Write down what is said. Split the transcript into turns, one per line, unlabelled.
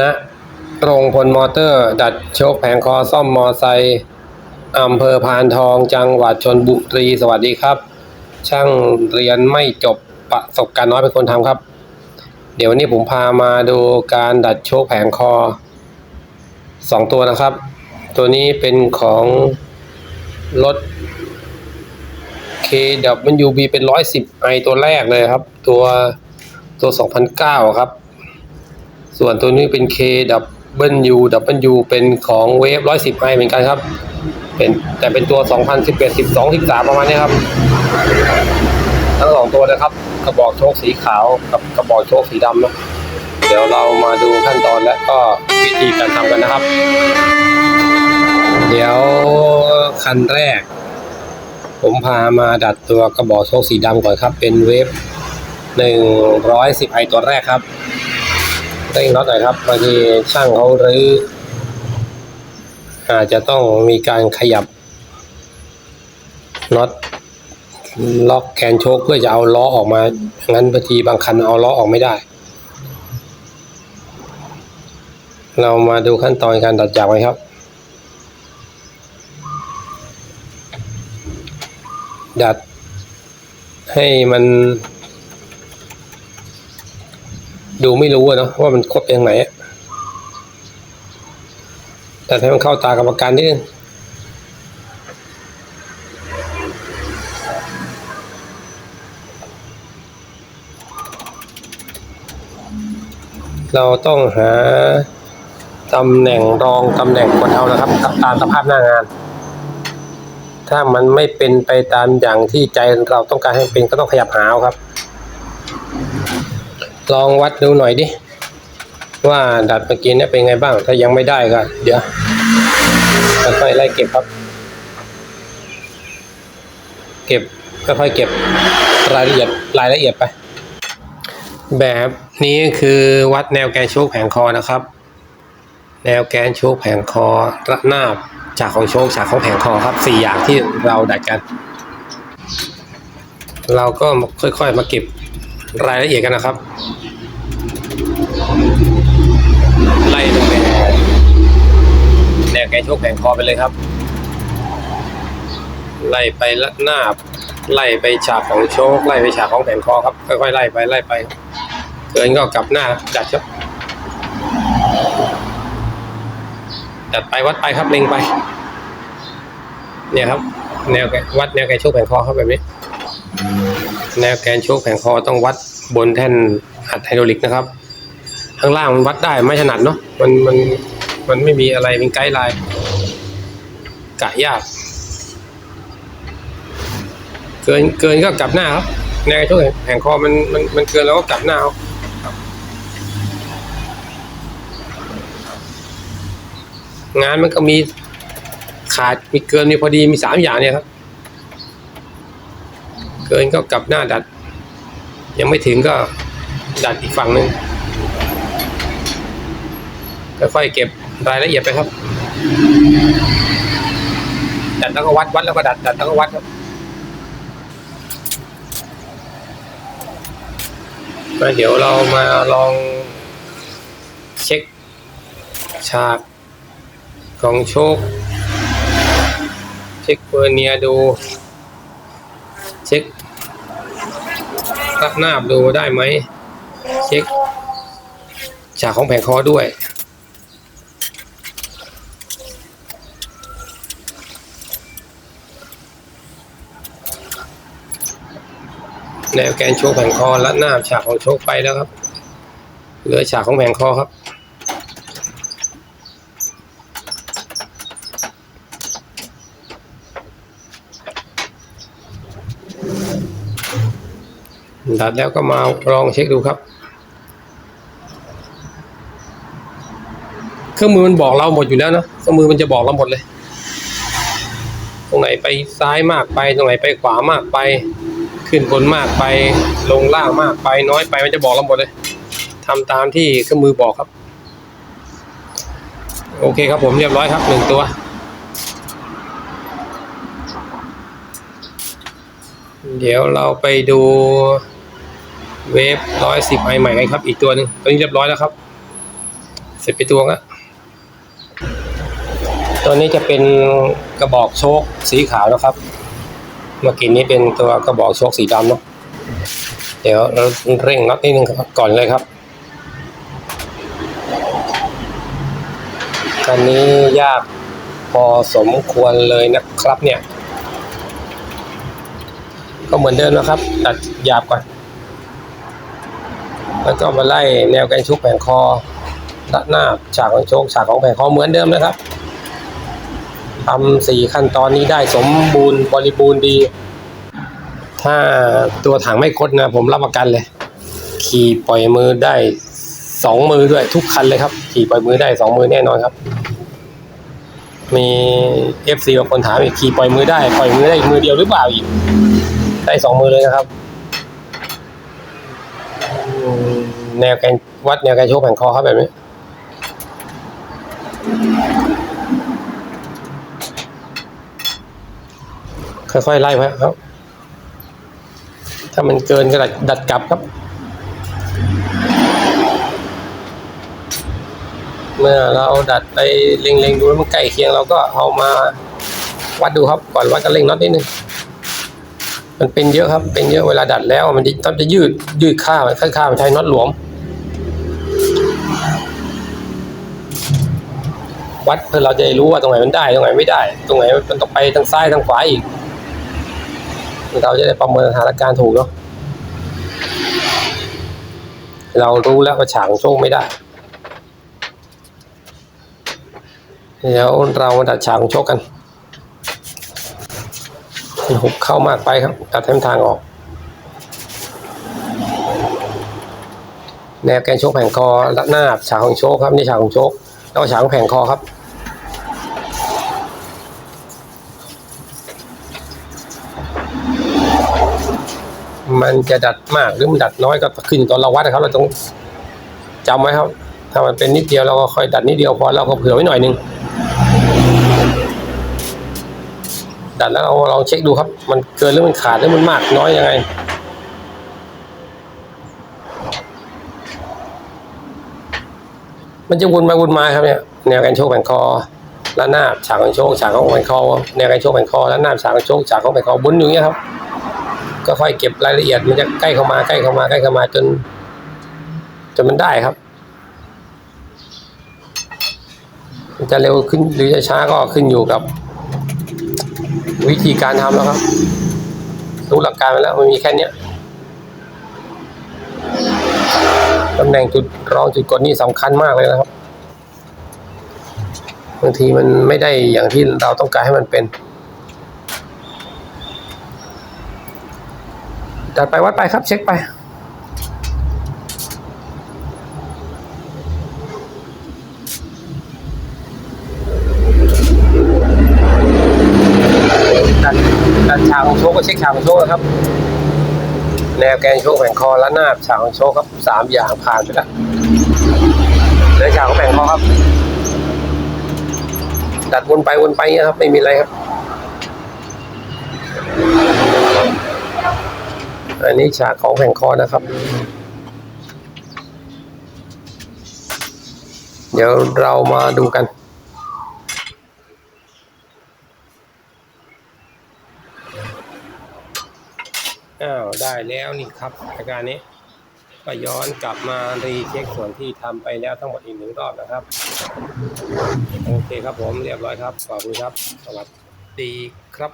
ณโรงพลมอเตอร์ ดัดโชคแผงคอซ่อมมอไซค์อำเภอพานทองจังหวัดชนบุรีสวัสดีครับ ช่างเรียนไม่จบประสบการณ์น้อยเป็นคนทำครับ เดี๋ยววันนี้ผมพามาดูการดัดโชคแผงคอสองตัวนะครับ ตัวนี้เป็นของรถ KWB เป็นร้อยสิบไอตัวแรกเลยครับ ตัวตัวสองพันเก้าครับ ส่วนตัวนี้เป็น KW W เป็นของเวฟร้อยสิบไอเหมือนกันครับ เป็นแต่เป็นตัวสองพันสิบเอ็ดสิบสองสิบสามประมาณนี้ครับ ทั้งสองตัวเลยครับ กระบอกโชคสีขาวกับกระบอกโชคสีดำนะเดี๋ยวเรามาดูขั้นตอนและก็วิธีการทำกันนะครับ เดี๋ยวคันแรก ผมพามาดัดตัวกระบอกโชคสีดำก่อนครับ เป็นเวฟหนึ่งร้อยสิบไอตัวแรกครับ เร่งน็อตหน่อยครับบางทีช่างเขาหรืออาจจะต้องมีการขยับน็อตล็อกแกนโชคเพื่อจะเอาล้อออกมางั้นบางทีบางคันเอาล้อออกไม่ได้ เรามาดูขั้นตอนการดัดจักไหครับ ดัดให้มัน ดูไม่รู้อะเนาะว่ามันครบยังไงแต่ให้มันเข้าตากรรมการนิดนึงเราต้องหาตำแหน่งรองตำแหน่งกดเอานะครับตามสภาพหน้างาน ถ้ามันไม่เป็นไปตามอย่างที่ใจเราต้องการให้เป็นก็ต้องขยับหาเอาครับ ลองวัดดูหน่อยดิ ว่าดัดเมื่อกี้เนี่ยเป็นไงบ้าง ถ้ายังไม่ได้ก็เดี๋ยวค่อยๆไล่เก็บครับ เก็บค่อยๆเก็บรายละเอียดรายละเอียดไป แบบนี้คือวัดแนวแกนโชคแผงคอนะครับ แนวแกนโชคแผงคอระนาบฉากของโชคฉากของแผงคอครับสี่อย่างที่เราดัดกัน เราก็ค่อยๆมาเก็บ รายละเอียดกันนะครับ ไล่ตรงแต่แนวแกโชคแผงคอไปเลยครับ ไล่ไประนาไล่ไปฉากของโชคไล่ไปฉากของแผงคอครับ ค่อยๆไล่ไปไล่ไปเกินก็กลับหน้าดัดครับดัดไปวัดไปครับเล็งไป เนี่ยครับ แนวแกวัดแนวแกโชคแผงคอครับแบบนี้ แนวแกนโชคแผงคอต้องวัดบนแท่นอัดไฮดรอลิกนะครับ ข้างล่างมันวัดได้ไม่ถนัดเนาะมันมันมันไม่มีอะไรเป็นไกด์ไลน์กะยาก เกินเกินก็กลับหน้าครับแนวกระโชกแผงคอมันมันมันเกินแล้วก็กลับหน้าเอางานมันก็มีขาดมีเกินมีพอดีมีสามอย่างเนี่ยครับ กินก็กลับหน้าดัด ยังไม่ถึงก็ดัดอีกฝั่งหนึ่งค่อยๆเก็บรายละเอียดไปครับ ดัดแล้วก็วัดวัดแล้วก็ดัดดัดแล้วก็วัดครับมาเดี๋ยวเรามาลองเช็คฉากของโชค เช็คเฟอร์เนียดู เช็ค ซักหน้าดูได้ไหม เช็คฉากของแผงคอด้วย แนวแกนโชว์แผงคอและหน้าฉากของโชกไปแล้วครับ เหลือฉากของแผงคอครับ ดัดแล้วก็มาลองเช็คดูครับ เครื่องมือมันบอกเราหมดอยู่แล้วเนะเครื่องมือมันจะบอกเราหมดเลย ตรงไหนไปซ้ายมากไป ตรงไหนไปขวามากไป ขึ้นบนมากไป ลงล่างมากไป น้อยไปมันจะบอกเราหมดเลยทำตามที่เครื่องมือบอกครับ โอเคครับผมเรียบร้อยครับหนึ่งตัวเดี๋ยวเราไปดู เวฟร้อยสิบไอใหม่กันครับ อีกตัวหนึ่งตอนนี้เรียบร้อยแล้วครับ เสร็จไปตัวงะตัวนี้จะเป็นกระบอกโชคสีขาวนะครับ เมื่อกี้นี้เป็นตัวกระบอกโชคสีดำเนาะเดี๋ยวเราเร่งน็อตนิดนึงครับก่อนเลยครับอันนี้ยากพอสมควรเลยนะครับเนี่ย ก็เหมือนเดิมนะครับ ตัดหยาบก่อน แล้วก็มาไล่แนวกันชุกแผงคอด้านหน้าฉากของโชคฉากของแผงคอเหมือนเดิมนะครับทำสี่ขั้นตอนนี้ได้สมบูรณ์บริบูรณ์ดี ถ้าตัวถังไม่คดนะ ผมรับประกันเลย ขี่ปล่อยมือได้สองมือด้วยทุกคันเลยครับ ขี่ปล่อยมือได้สองมือแน่นอนครับ มีเอฟซีบางคนถามอีกขี่ปล่อยมือได้ ปล่อยมือได้อีกมือเดียวหรือเปล่าอีก ได้สองมือเลยนะครับ แนวแกนวัดแนวแกนโชกแผ่นคอครับแบบนี้ค่อยๆไล่ไปครับ ถ้ามันเกินก็ดัดดัดกลับครับ เมื่อเราดัดไปเล็งๆดูแล้วมันใกล้เคียงเราก็เอามาวัดดูครับ ก่อนวัดก็เร่งน็อตนิดนึง มันเป็นเยอะครับ เป็นเยอะเวลาดัดแล้ว มันจะต้องจะยืดยืดค่ามันค่าค่ามันใช้น็อตหลวม วัดเพื่อเราจะรู้ว่าตรงไหนมันได้ตรงไหนไม่ได้ ตรงไหนมันต้องไปทางซ้ายทางขวาอีก เราจะได้ประเมินสถานการณ์ถูกเนาะเรารู้แล้วว่าฉากโชคไม่ได้เดี๋ยวเรามาดัดฉากโชคกัน หุบเข้ามากไปครับ ตัดให้มันทางออก แนวแกนโชคแผงคอและหน้าฉากของโชคครับนี่ฉากของโชคแล้วฉากของแผงคอครับมันจะดัดมากหรือมันดัดน้อยก็ขึ้นตอนเราวัดนะครับ เราต้องจำไว้ครับ ถ้ามันเป็นนิดเดียวเราก็ค่อยดัดนิดเดียวพอเราก็เผื่อไว้หน่อยนึงัดแล้วเราลองเช็คดูครับ มันเกินหรือมันขาดหรือมันมากน้อยยังไงมันจะวนไปวนมาครับเนี่ยแนวการโชกแผ่นคอและหน้าฉากของโชกฉากของแผ่นคอแนวการโชกแผ่นคอและหน้าฉากของโชกฉากของแผ่นคอบุนอยู่างเงี้ยครับ ก็ค่อยเก็บรายละเอียดมันจะใกล้เข้ามาใกล้เข้ามาใกล้เข้ามาจน จนมันได้ครับจะเร็วขึ้นหรือจะช้าก็ขึ้นอยู่กับ วิธีการทำแล้วครับรู้หลักการไปแล้วมันมีแค่เนี้ยตำแหน่งจุดรองจุดกดนี่สำคัญมากเลยนะครับบางทีมันไม่ได้อย่างที่เราต้องการให้มันเป็นจัดไปวัดไปครับเช็คไป ดัดดัดฉากของโชคก็ เช็คฉากของโชคครับ แนวแกนโชคแผงคอและหน้าบฉากของโชคครับสามอย่างผ่านไปแล้วเหลือฉากของแผงคอครับดัดวนไปวนไปเงี้ยครับ ไม่มีอะไรครับ อันนี้ฉากของแผงคอนะครับ เดี๋ยวเรามาดูกัน อ้าวได้แล้วนี่ครับอาการนี้ ก็ย้อนกลับมารีเช็คส่วนที่ทำไปแล้วทั้งหมดอีกหนึ่งรอบนะครับ โอเคครับผมเรียบร้อยครับขอบคุณครับสวัสดีครับ